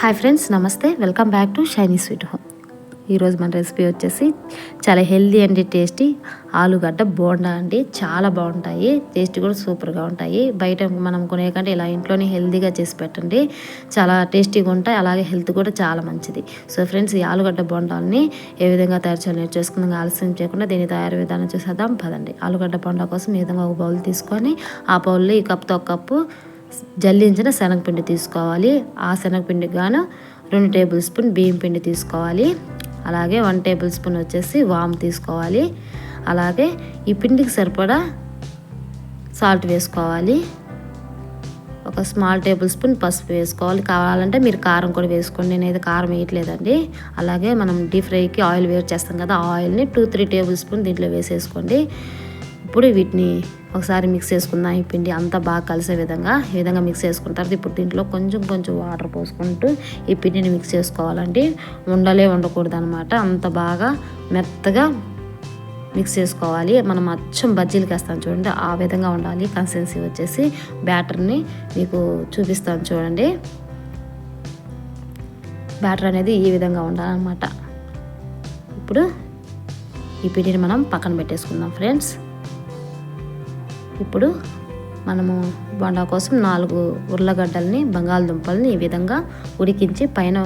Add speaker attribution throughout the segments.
Speaker 1: Hi friends నమస్తే. Welcome back to shiny sweet home. ఈరోజు మన రెసిపీ వచ్చేసి చాలా హెల్దీ అండి టేస్టీ ఆలుగడ్డ బోండా అండి. చాలా బాగుంటాయి. టేస్ట్ కూడా సూపర్గా ఉంటాయి. బయట మనం కొనే కంటే ఇలా ఇంట్లోనే హెల్దీగా చేసి పెట్టండి. చాలా టేస్టీగా ఉంటాయి. అలాగే హెల్త్ కూడా చాలా మంచిది. సో ఫ్రెండ్స్ ఈ ఆలుగడ్డ బోండాలని ఏ విధంగా తయారు చేయాలి నేర్చేసుకుందాం ఆలస్యం చేయకుండా దీని తయారు విధానం చూసేద్దాం. పదండి. ఆలుగడ్డ బోండా కోసం ఈ విధంగా ఒక బౌల్ తీసుకొని ఆ బౌల్లో ఈ కప్తో ఒక కప్పు జల్లించిన శనగపిండి తీసుకోవాలి. ఆ శనగపిండికి గాను రెండు టేబుల్ స్పూన్ బియ్యం పిండి తీసుకోవాలి. అలాగే వన్ టేబుల్ స్పూన్ వచ్చేసి వామ్ తీసుకోవాలి. అలాగే ఈ పిండికి సరిపడా సాల్ట్ వేసుకోవాలి. ఒక స్మాల్ టేబుల్ స్పూన్ పసుపు వేసుకోవాలి. కావాలంటే మీరు కారం కూడా వేసుకోండి. నేనైతే కారం వేయట్లేదండి. అలాగే మనం డీప్ ఫ్రైకి ఆయిల్ వేర్ చేస్తాం కదా ఆ ఆయిల్ని టూ త్రీ టేబుల్ స్పూన్ దీంట్లో వేసేసుకోండి. ఇప్పుడు వీటిని ఒకసారి మిక్స్ చేసుకుందాం. ఈ పిండి అంతా బాగా కలిసే విధంగా ఈ విధంగా మిక్స్ చేసుకున్న తర్వాత ఇప్పుడు దీంట్లో కొంచెం కొంచెం వాటర్ పోసుకుంటూ ఈ పిండిని మిక్స్ చేసుకోవాలండి. ఉండలే ఉండకూడదు అనమాట అంత బాగా మెత్తగా మిక్స్ చేసుకోవాలి. మనం అచ్చం బజ్జీలకి వేస్తాం చూడండి. ఆ విధంగా ఉండాలి. కన్సిస్టెన్సీ వచ్చేసి బ్యాటర్ని మీకు చూపిస్తాను చూడండి. బ్యాటర్ అనేది ఈ విధంగా ఉండాలన్నమాట. ఇప్పుడు ఈ పిండిని మనం పక్కన పెట్టేసుకుందాం ఫ్రెండ్స్ ఇప్పుడు మనము బొండా కోసం నాలుగు ఉర్లగడ్డల్ని బంగాళదుంపల్ని ఈ విధంగా ఉడికించి పైన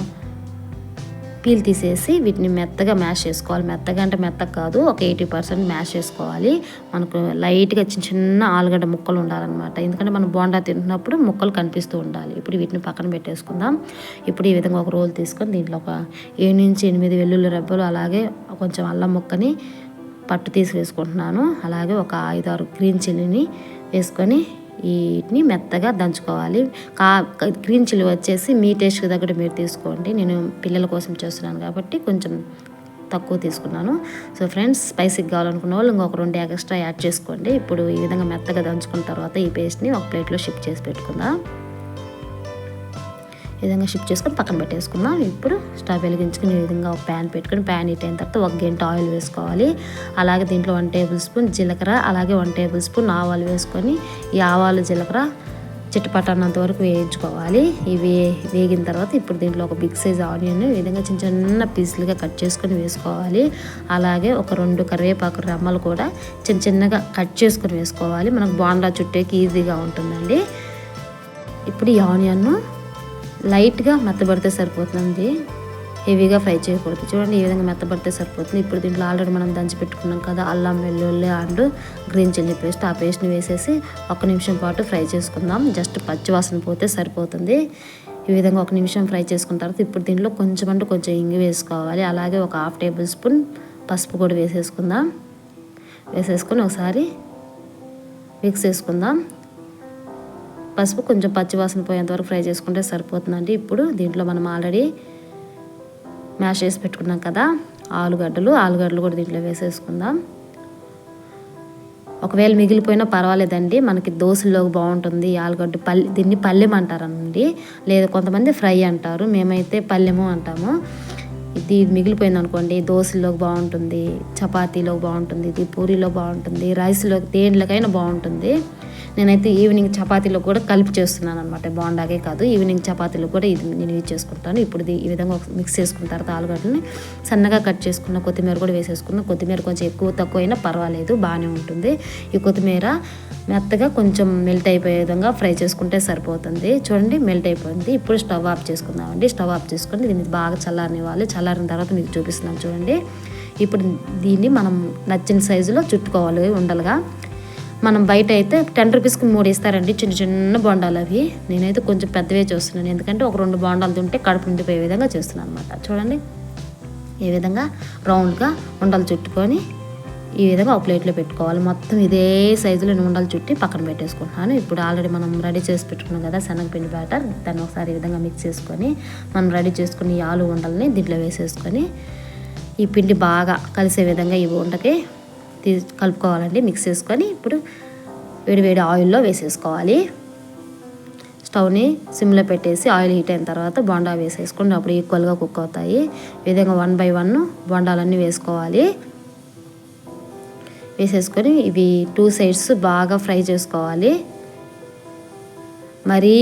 Speaker 1: పీల్ తీసేసి వీటిని మెత్తగా మ్యాష్ చేసుకోవాలి. మెత్తగా అంటే మెత్తగా కాదు ఒక ఎయిటీ పర్సెంట్ మ్యాష్ చేసుకోవాలి. మనకు లైట్గా చిన్న చిన్న ఆలుగడ్డ ముక్కలు ఉండాలన్నమాట. ఎందుకంటే మనం బోండా తింటున్నప్పుడు ముక్కలు కనిపిస్తూ ఉండాలి. ఇప్పుడు వీటిని పక్కన పెట్టేసుకుందాం. ఇప్పుడు ఈ విధంగా ఒక రోల్ తీసుకొని దీంట్లో ఒక ఏడు నుంచి ఎనిమిది వెల్లుల్లి రెబ్బలు అలాగే కొంచెం అల్లం ముక్కని పట్టు తీసి వేసుకుంటున్నాను అలాగే ఒక ఐదు ఆరు గ్రీన్ చిల్లీని వేసుకొని వీటిని మెత్తగా దంచుకోవాలి. కా గ్రీన్ చిల్లీ వచ్చేసి మీ టేస్ట్కి తగ్గట్టు మీరు తీసుకోండి. నేను పిల్లల కోసం చేస్తున్నాను కాబట్టి కొంచెం తక్కువ తీసుకున్నాను. సో ఫ్రెండ్స్ స్పైసీకి కావాలనుకున్న వాళ్ళు ఇంకొక రెండు ఎక్స్ట్రా యాడ్ చేసుకోండి. ఇప్పుడు ఈ విధంగా మెత్తగా దంచుకున్న తర్వాత ఈ పేస్ట్ని ఒక ప్లేట్లో షిఫ్ట్ చేసి పెట్టుకుందాం. ఈ విధంగా షిఫ్ట్ చేసుకొని పక్కన పెట్టేసుకుందాం. ఇప్పుడు స్టవ్ వెలిగించుకుని ఈ విధంగా ఒక ప్యాన్ పెట్టుకుని ప్యాన్ హీట్ అయిన తర్వాత ఒక గంట ఆయిల్ వేసుకోవాలి. అలాగే దీంట్లో వన్ టేబుల్ స్పూన్ జీలకర్ర అలాగే వన్ టేబుల్ స్పూన్ ఆవాలు వేసుకొని ఈ ఆవాలు జీలకర్ర చిట్టుపట్టన్నంత వరకు వేయించుకోవాలి. ఇవి వేగిన తర్వాత ఇప్పుడు దీంట్లో ఒక బిగ్ సైజ్ ఆనియన్ ఈ విధంగా చిన్న చిన్న పీసులుగా కట్ చేసుకొని వేసుకోవాలి. అలాగే ఒక రెండు కరివేపాకు రెమ్మలు కూడా చిన్న చిన్నగా కట్ చేసుకొని వేసుకోవాలి. మనకు బాండా చుట్టేకి ఈజీగా ఉంటుందండి. ఇప్పుడు ఈ ఆనియన్ను లైట్గా మెత్తబడితే సరిపోతుంది హెవీగా ఫ్రై చేయకూడదు. చూడండి ఈ విధంగా మెత్తబడితే సరిపోతుంది. ఇప్పుడు దీంట్లో ఆల్రెడీ మనం దంచి పెట్టుకున్నాం కదా అల్లం వెల్లుల్లి అండ్ గ్రీన్ చిల్లీ పేస్ట్. ఆ పేస్ట్ని వేసేసి ఒక నిమిషం పాటు ఫ్రై చేసుకుందాం. జస్ట్ పచ్చివాసన పోతే సరిపోతుంది. ఈ విధంగా ఒక నిమిషం ఫ్రై చేసుకున్న తర్వాత ఇప్పుడు దీంట్లో కొంచెం అంటే కొంచెం ఇంగి వేసుకోవాలి. అలాగే ఒక హాఫ్ టేబుల్ స్పూన్ పసుపు కూడా వేసేసుకుందాం. వేసేసుకొని ఒకసారి మిక్స్ చేసుకుందాం. పసుపు కొంచెం పచ్చివాసన పోయేంత వరకు ఫ్రై చేసుకుంటే సరిపోతుందండి. ఇప్పుడు దీంట్లో మనం ఆల్రెడీ మ్యాష్ చేసి పెట్టుకున్నాం కదా ఆలుగడ్డలు. ఆలుగడ్డలు కూడా దీంట్లో వేసేసుకుందాం. ఒకవేళ మిగిలిపోయినా పర్వాలేదండి. మనకి దోశలోకి బాగుంటుంది. ఆలుగడ్డ పల్లె దీన్ని పల్లెం అంటారండి. లేదా కొంతమంది ఫ్రై అంటారు. మేమైతే పల్లెము అంటాము. ఇది మిగిలిపోయింది అనుకోండి దోశలోకి బాగుంటుంది చపాతీలో బాగుంటుంది ఇది పూరీలో బాగుంటుంది రైస్లో దేంట్లోకైనా బాగుంటుంది. నేనైతే ఈవినింగ్ చపాతీలో కూడా కలిపి చేస్తున్నాను అనమాట బాండాగే కాదు ఈవినింగ్ చపాతీలో కూడా ఇది నేను యూజ్ చేసుకుంటాను. ఇప్పుడు ఈ విధంగా మిక్స్ చేసుకున్న తర్వాత ఆలుగడ్డని సన్నగా కట్ చేసుకున్న కొత్తిమీర కూడా వేసేసుకున్న కొత్తిమీర కొంచెం ఎక్కువ తక్కువ అయినా పర్వాలేదు బాగానే ఉంటుంది. ఈ కొత్తిమీర మెత్తగా కొంచెం మెల్ట్ అయిపోయే విధంగా ఫ్రై చేసుకుంటే సరిపోతుంది. చూడండి మెల్ట్ అయిపోయింది. ఇప్పుడు స్టవ్ ఆఫ్ చేసుకుందామండి. స్టవ్ ఆఫ్ చేసుకుని దీన్ని బాగా చల్లారనివ్వాలి. చల్లారిన తర్వాత మీకు చూపిస్తున్నాను చూడండి. ఇప్పుడు దీన్ని మనం నచ్చిన సైజులో చుట్టుకోవాలి ఉండలుగా. మనం బయట అయితే టెన్ రూపీస్కి మూడు ఇస్తారండి చిన్న చిన్న బొండాలు అవి. నేనైతే కొంచెం పెద్దవే చూస్తున్నాను. ఎందుకంటే ఒక రెండు బొండాలు తింటే కడుపు నిండిపోయే విధంగా చేస్తున్నాను అనమాట చూడండి. ఈ విధంగా రౌండ్గా ఉండలు చుట్టుకొని ఈ విధంగా ఒక ప్లేట్లో పెట్టుకోవాలి. మొత్తం ఇదే సైజులో ఉండలు చుట్టి పక్కన పెట్టేసుకుంటున్నాను. ఇప్పుడు ఆల్రెడీ మనం రెడీ చేసి పెట్టుకున్నాం కదా శనగపిండి బ్యాటర్. దాన్ని ఒకసారి ఈ విధంగా మిక్స్ చేసుకొని మనం రెడీ చేసుకుని ఈ ఆలు ఉండల్ని దీంట్లో వేసేసుకొని ఈ పిండి బాగా కలిసే విధంగా ఈ ఉండకి తీ కలుపుకోవాలండి మిక్స్ చేసుకొని ఇప్పుడు వేడివేడి ఆయిల్లో వేసేసుకోవాలి. స్టవ్ని సిమ్లో పెట్టేసి ఆయిల్ హీట్ అయిన తర్వాత బోండా వేసేసుకుని అప్పుడు ఈక్వల్గా కుక్ అవుతాయి. విధంగా వన్ బై వన్ బొండాలన్నీ వేసుకోవాలి. వేసేసుకొని ఇవి టూ సైడ్స్ బాగా ఫ్రై చేసుకోవాలి. మరీ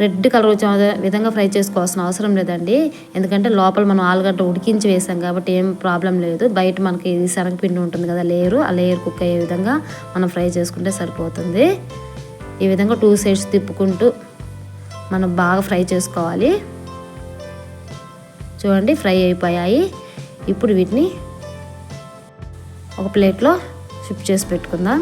Speaker 1: రెడ్ కలర్ వచ్చే విధంగా ఫ్రై చేసుకోవాల్సిన అవసరం లేదండి. ఎందుకంటే లోపల మనం ఆలుగడ్డ ఉడికించి వేసాం కాబట్టి ఏం ప్రాబ్లం లేదు. బయట మనకి ఇది శనగపిండి ఉంటుంది కదా లేయరు. ఆ లేయర్ కుక్ అయ్యే విధంగా మనం ఫ్రై చేసుకుంటే సరిపోతుంది. ఈ విధంగా టూ సైడ్స్ తిప్పుకుంటూ మనం బాగా ఫ్రై చేసుకోవాలి. చూడండి ఫ్రై అయిపోయాయి. ఇప్పుడు వీటిని ఒక ప్లేట్లో షిఫ్ట్ చేసి పెట్టుకుందాం.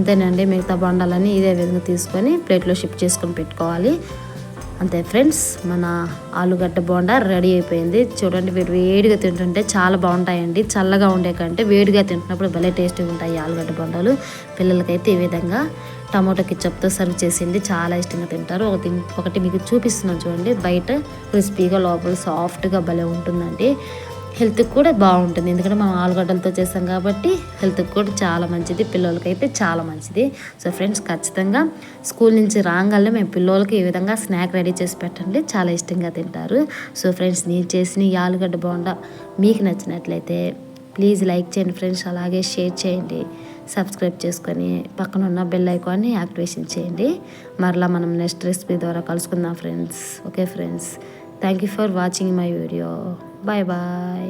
Speaker 1: అంతేనండి మిగతా బొండాలని ఇదే విధంగా తీసుకొని ప్లేట్లో షిఫ్ట్ చేసుకొని పెట్టుకోవాలి. అంతే ఫ్రెండ్స్ మన ఆలుగడ్డ బోండా రెడీ అయిపోయింది. చూడండి వీడు వేడిగా తింటుంటే చాలా బాగుంటాయండి. చల్లగా ఉండే కంటే వేడిగా తింటున్నప్పుడు భలే టేస్టీగా ఉంటాయి ఆలుగడ్డ బొండాలు. పిల్లలకైతే ఈ విధంగా టమాటో కిచప్తో సర్వ్ చేసింది. చాలా ఇష్టంగా తింటారు. ఒక ఒకటి మీకు చూపిస్తున్నాను చూడండి. బయట క్రిస్పీగా లోపల సాఫ్ట్గా భలే ఉంటుందండి. హెల్త్కి కూడా బాగుంటుంది. ఎందుకంటే మనం ఆలుగడ్డలతో చేస్తాం కాబట్టి హెల్త్కి కూడా చాలా మంచిది. పిల్లలకైతే చాలా మంచిది. సో ఫ్రెండ్స్ ఖచ్చితంగా స్కూల్ నుంచి రాగానే మేము పిల్లలకి ఈ విధంగా స్నాక్ రెడీ చేసి పెట్టండి. చాలా ఇష్టంగా తింటారు. సో ఫ్రెండ్స్ నేను చేసిన ఈ ఆలుగడ్డ బోండా మీకు నచ్చినట్లయితే ప్లీజ్ లైక్ చేయండి ఫ్రెండ్స్. అలాగే షేర్ చేయండి. సబ్స్క్రైబ్ చేసుకొని పక్కన ఉన్న బెల్ ఐకాన్ని యాక్టివేషన్ చేయండి. మరలా మనం నెక్స్ట్ రెసిపీ ద్వారా కలుసుకుందాం friends. Okay friends thank you for watching my video. บายบาย